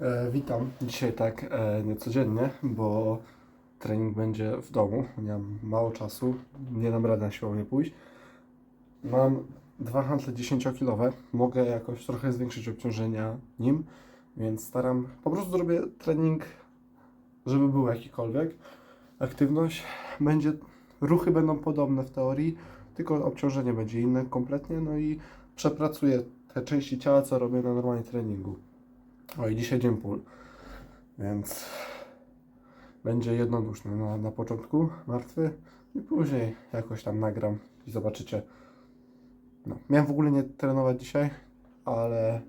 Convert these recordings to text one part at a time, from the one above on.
E, witam. Dzisiaj tak e, niecodziennie, bo trening będzie w domu. Mam mało czasu, nie dam rady na siłownię pójść. Mam dwa handle 10-kilowe. Mogę jakoś trochę zwiększyć obciążenia nim, więc staram, po prostu zrobię trening, żeby był jakikolwiek. Aktywność będzie, ruchy będą podobne w teorii, tylko obciążenie będzie inne kompletnie, no i przepracuję te części ciała, co robię na normalnym treningu. O i dzisiaj dzień pól, więc będzie jednoduszny na, na początku, martwy i później jakoś tam nagram i zobaczycie. No, miałem w ogóle nie trenować dzisiaj, ale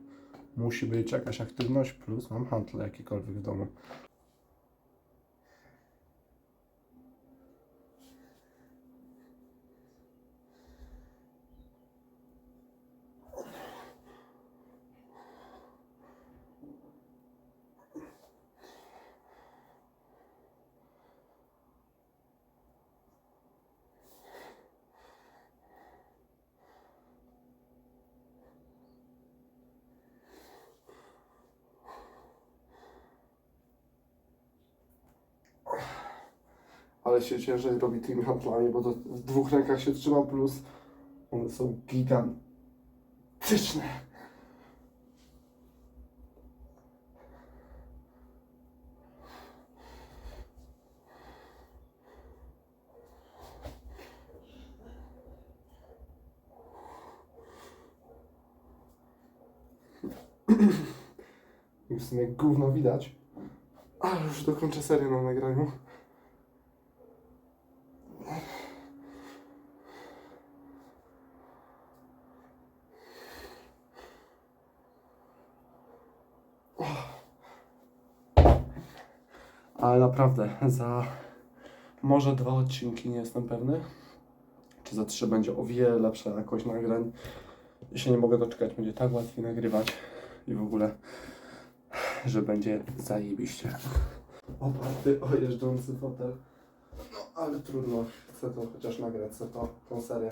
musi być jakaś aktywność, plus mam handle jakikolwiek w domu. Się ciężej robi tymi handlami, bo to w dwóch rękach się trzyma, plus one są gigantyczne. I w sumie gówno widać. Ale już dokończę serię na nagraniu. Ale naprawdę, za może dwa odcinki nie jestem pewny. Czy za trzy będzie o wiele lepsza jakość nagrań. I się nie mogę doczekać, będzie tak łatwiej nagrywać i w ogóle, że będzie zajebiście. Oparty o jeżdżący fotel. No, ale trudno. Chcę to chociaż nagrać, chcę to, tą serię.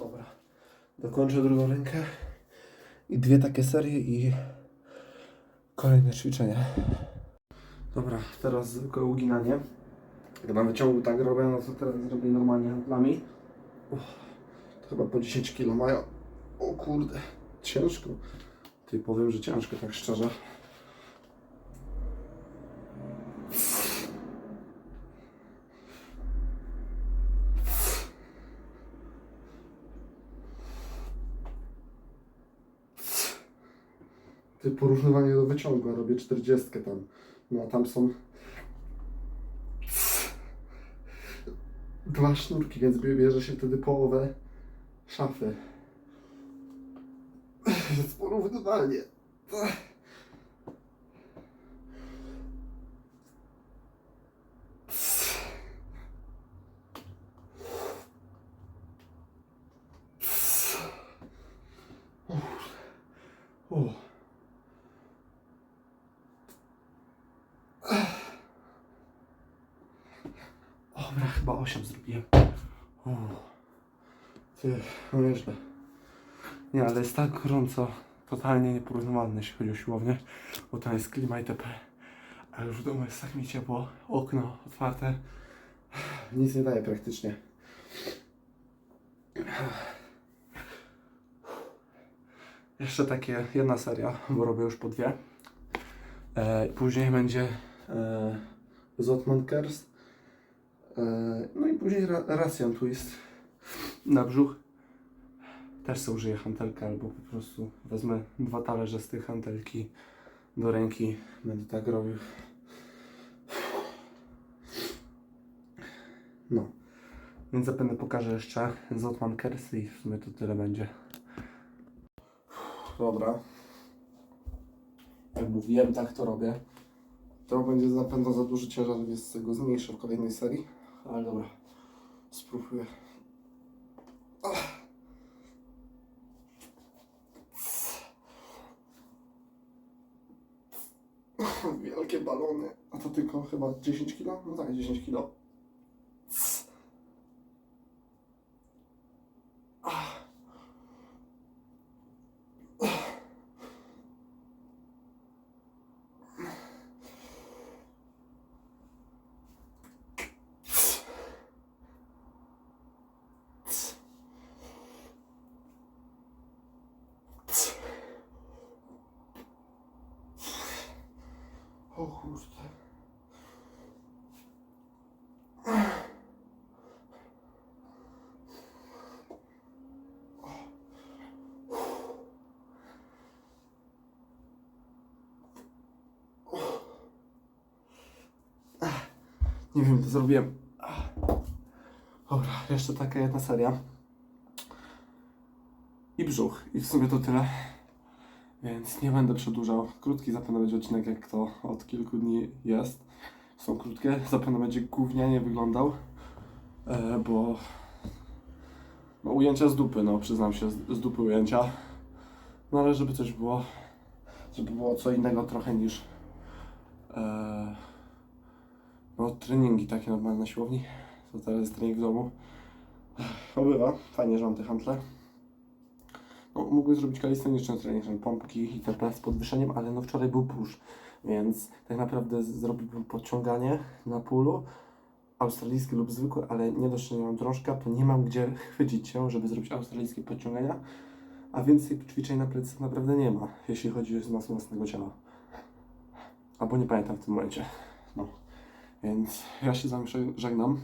Dobra. Dokończę drugą rękę. I dwie takie serie i kolejne ćwiczenie. Dobra, teraz zwykłe uginanie. Jak na wyciągu tak robię, no to teraz zrobię normalnie handlami. To chyba po 10 kg mają. O kurde, ciężko. Ty powiem, że ciężko, tak szczerze. Ty porównywanie do wyciągu, robię 40 tam. No a tam są dwa sznurki, więc bierze się wtedy połowę szafy. Więc porównywalnie. Uff. Dobra, chyba 8 zrobiłem. Uff. Ty, no nieźle. Nie, ale jest tak gorąco, totalnie nieporównywalne, jeśli chodzi o siłownię, bo tam jest klima itp. A już w domu jest tak mi ciepło, okno otwarte. Nic nie daje praktycznie. Jeszcze takie jedna seria, bo robię już po dwie. E, później będzie e, Zotman Kers. E, no i później ra, Russian Twist na brzuch. Też sobie użyję hantelkę albo po prostu wezmę dwa talerze z tej hantelki do ręki. Będę tak robił. No. Więc zapewne pokażę jeszcze Zotman Kersy i w sumie to tyle będzie. Dobra. Jak mówiłem, tak to robię. To będzie na pewno za duży ciężar, więc tego zmniejszę w kolejnej serii. Ale dobra, spróbuję. Wielkie balony. A to tylko chyba 10 kg? No tak, 10 kg. O. Nie wiem, to zrobiłem. Dobra, jeszcze taka jedna seria. I brzuch. I w sumie to tyle. Więc nie będę przedłużał. Krótki zapewne będzie odcinek, jak to od kilku dni jest. Są krótkie. Zapewne będzie gównianie wyglądał. E, bo no, ujęcia z dupy, no przyznam się, z, dupy ujęcia. No ale żeby coś było, żeby było co innego trochę niż e, no treningi takie normalne na siłowni. To teraz jest trening w domu. Obywa, fajnie, że mam te handle. Mógłbym zrobić kalistoniczny trening, pompki itp. z podwyższeniem, ale no wczoraj był push, więc tak naprawdę zrobiłbym podciąganie na pulu, australijskie lub zwykłe, ale nie mam drążka, to nie mam gdzie chwycić się, żeby zrobić australijskie podciągania, a więcej ćwiczeń na plecach naprawdę nie ma, jeśli chodzi o masę własnego ciała. Albo nie pamiętam w tym momencie. No. Więc ja się z wami żeg- żegnam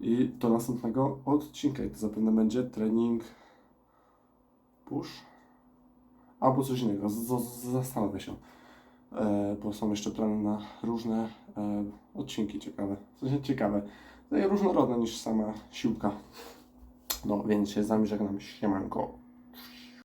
i do następnego odcinka. I to zapewne będzie trening push albo coś innego. Z, z, zastanowię się. E, bo są jeszcze plany na różne e, odcinki ciekawe. W sensie ciekawe. No różnorodne niż sama siłka. No więc się z wami żegnam. Siemanko.